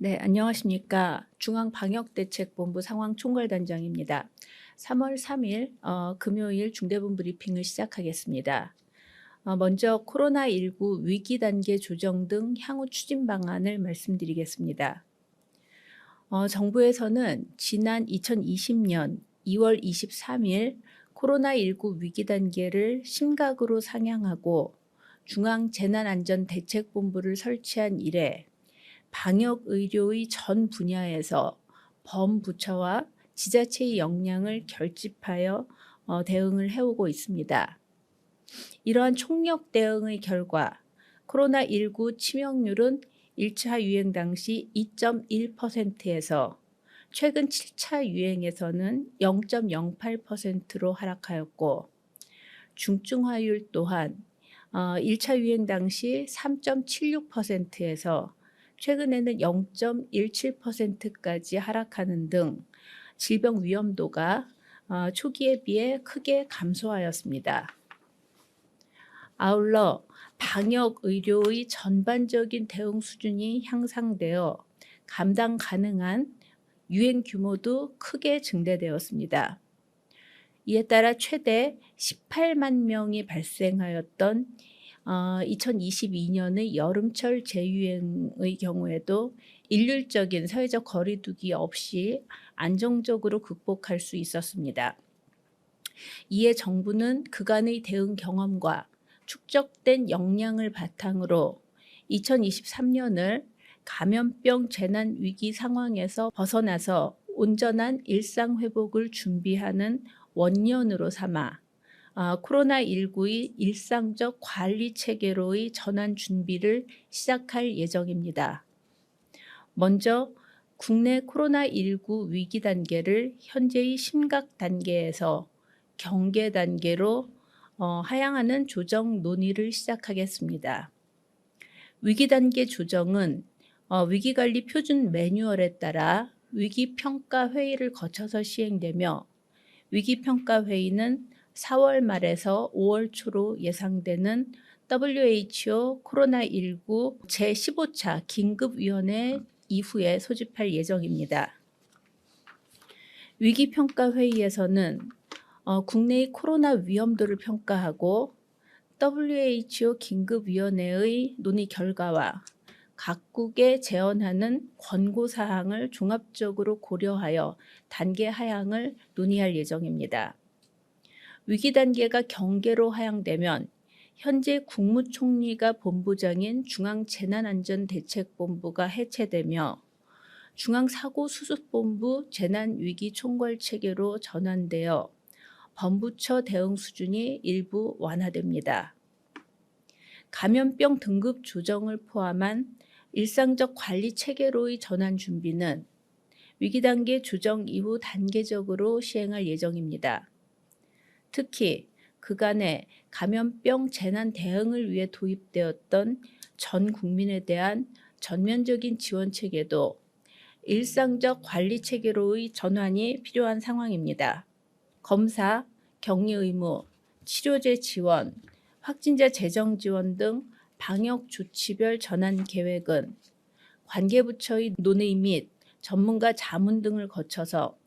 네, 안녕하십니까. 중앙방역대책본부 상황총괄단장입니다. 3월 3일 어, 금요일 중대본 브리핑을 시작하겠습니다. 어, 먼저 코로나19 위기 단계 조정 등 향후 추진 방안을 말씀드리겠습니다. 어, 정부에서는 지난 2020년 2월 23일 코로나19 위기 단계를 심각으로 상향하고 중앙재난안전대책본부를 설치한 이래 방역 의료의 전 분야에서 범부처와 지자체의 역량을 결집하여 어, 대응을 해오고 있습니다. 이러한 총력 대응의 결과 코로나19 치명률은 1차 유행 당시 2.1%에서 최근 7차 유행에서는 0.08%로 하락하였고 중증화율 또한 어, 1차 유행 당시 3.76%에서 최근에는 0.17%까지 하락하는 등 질병 위험도가 어, 초기에 비해 크게 감소하였습니다. 아울러 방역 의료의 전반적인 대응 수준이 향상되어 감당 가능한 유행 규모도 크게 증대되었습니다. 이에 따라 최대 18만 명이 발생하였던 어, 2022년의 여름철 재유행의 경우에도 일률적인 사회적 거리두기 없이 안정적으로 극복할 수 있었습니다. 이에 정부는 그간의 대응 경험과 축적된 역량을 바탕으로 2023년을 감염병 재난 위기 상황에서 벗어나서 온전한 일상 회복을 준비하는 원년으로 삼아 아, 코로나19의 일상적 관리 체계로의 전환 준비를 시작할 예정입니다. 먼저 국내 코로나19 위기 단계를 현재의 심각 단계에서 경계 단계로 어, 하향하는 조정 논의를 시작하겠습니다. 위기 단계 조정은 어, 위기관리 표준 매뉴얼에 따라 위기평가 회의를 거쳐서 시행되며 위기평가 회의는 4월 말에서 5월 초로 예상되는 WHO 코로나19 제15차 긴급위원회 이후에 소집할 예정입니다. 위기평가 회의에서는 어, 국내의 코로나 위험도를 평가하고 WHO 긴급위원회의 논의 결과와 각국에 제언하는 권고사항을 종합적으로 고려하여 단계 하향을 논의할 예정입니다. 위기 단계가 경계로 하향되면 현재 국무총리가 본부장인 중앙재난안전대책본부가 해체되며 중앙사고수습본부 재난위기총괄체계로 전환되어 범부처 대응 수준이 일부 완화됩니다. 감염병 등급 조정을 포함한 일상적 관리 체계로의 전환 준비는 위기 단계 조정 이후 단계적으로 시행할 예정입니다. 특히 그간의 감염병 재난 대응을 위해 도입되었던 전 국민에 대한 전면적인 지원 체계도 일상적 관리 체계로의 전환이 필요한 상황입니다. 검사, 격리 의무, 치료제 지원, 확진자 재정 지원 등 방역 조치별 전환 계획은 관계부처의 논의 및 전문가 자문 등을 거쳐서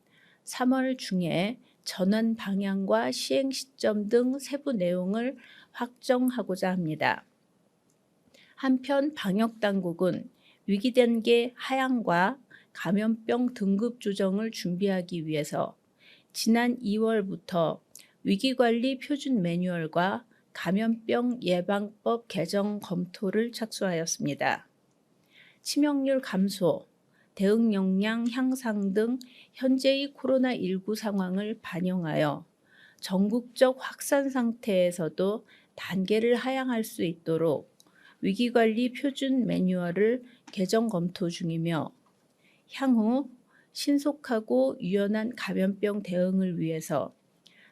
3월 중에 전환 방향과 시행 시점 등 세부 내용을 확정하고자 합니다. 한편 방역 당국은 위기 단계 하향과 감염병 등급 조정을 준비하기 위해서 지난 2월부터 위기관리 표준 매뉴얼과 감염병 예방법 개정 검토를 착수하였습니다. 치명률 감소, 대응 역량 향상 등 현재의 코로나19 상황을 반영하여 전국적 확산 상태에서도 단계를 하향할 수 있도록 위기관리 표준 매뉴얼을 개정 검토 중이며 향후 신속하고 유연한 감염병 대응을 위해서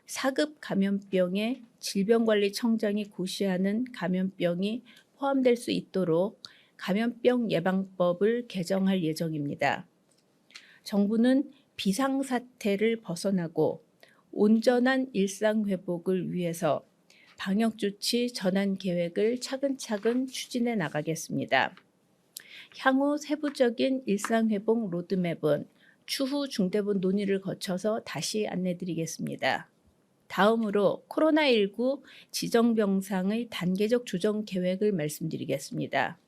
4급 감염병에 질병관리청장이 고시하는 감염병이 포함될 수 있도록 감염병 예방법을 개정할 예정입니다. 정부는 비상사태를 벗어나고 온전한 일상 회복을 위해서 방역조치 전환 계획을 차근차근 추진해 나가겠습니다. 향후 세부적인 일상회복 로드맵은 추후 중대본 논의를 거쳐서 다시 안내드리겠습니다. 다음으로 코로나19 지정병상의 단계적 조정 계획을 말씀드리겠습니다.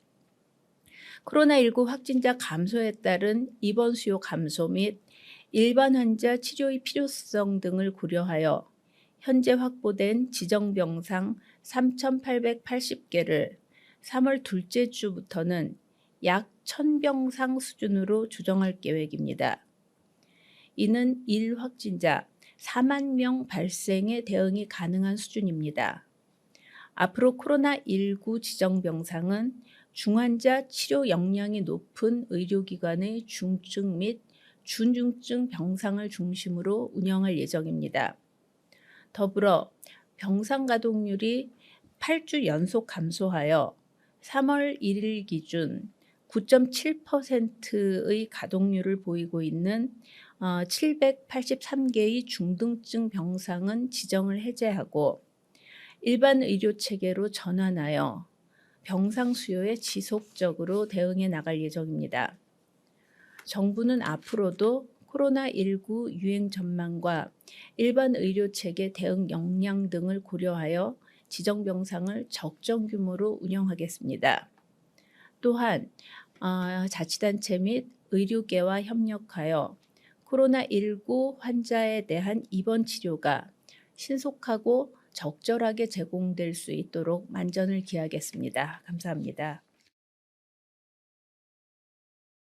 코로나19 확진자 감소에 따른 입원 수요 감소 및 일반 환자 치료의 필요성 등을 고려하여 현재 확보된 지정 병상 3,880개를 3월 둘째 주부터는 약 1,000병상 수준으로 조정할 계획입니다. 이는 일 확진자 4만 명 발생에 대응이 가능한 수준입니다. 앞으로 코로나19 지정 병상은 중환자 치료 역량이 높은 의료기관의 중증 및 준중증 병상을 중심으로 운영할 예정입니다. 더불어 병상 가동률이 8주 연속 감소하여 3월 1일 기준 9.7%의 가동률을 보이고 있는 783개의 중등증 병상은 지정을 해제하고 일반 의료 체계로 전환하여 병상 수요에 지속적으로 대응해 나갈 예정입니다. 정부는 앞으로도 코로나19 유행 전망과 일반 의료 체계 대응 역량 등을 고려하여 지정 병상을 적정 규모로 운영하겠습니다. 또한 어, 자치단체 및 의료계와 협력하여 코로나19 환자에 대한 입원 치료가 신속하고 적절하게 제공될 수 있도록 만전을 기하겠습니다. 감사합니다.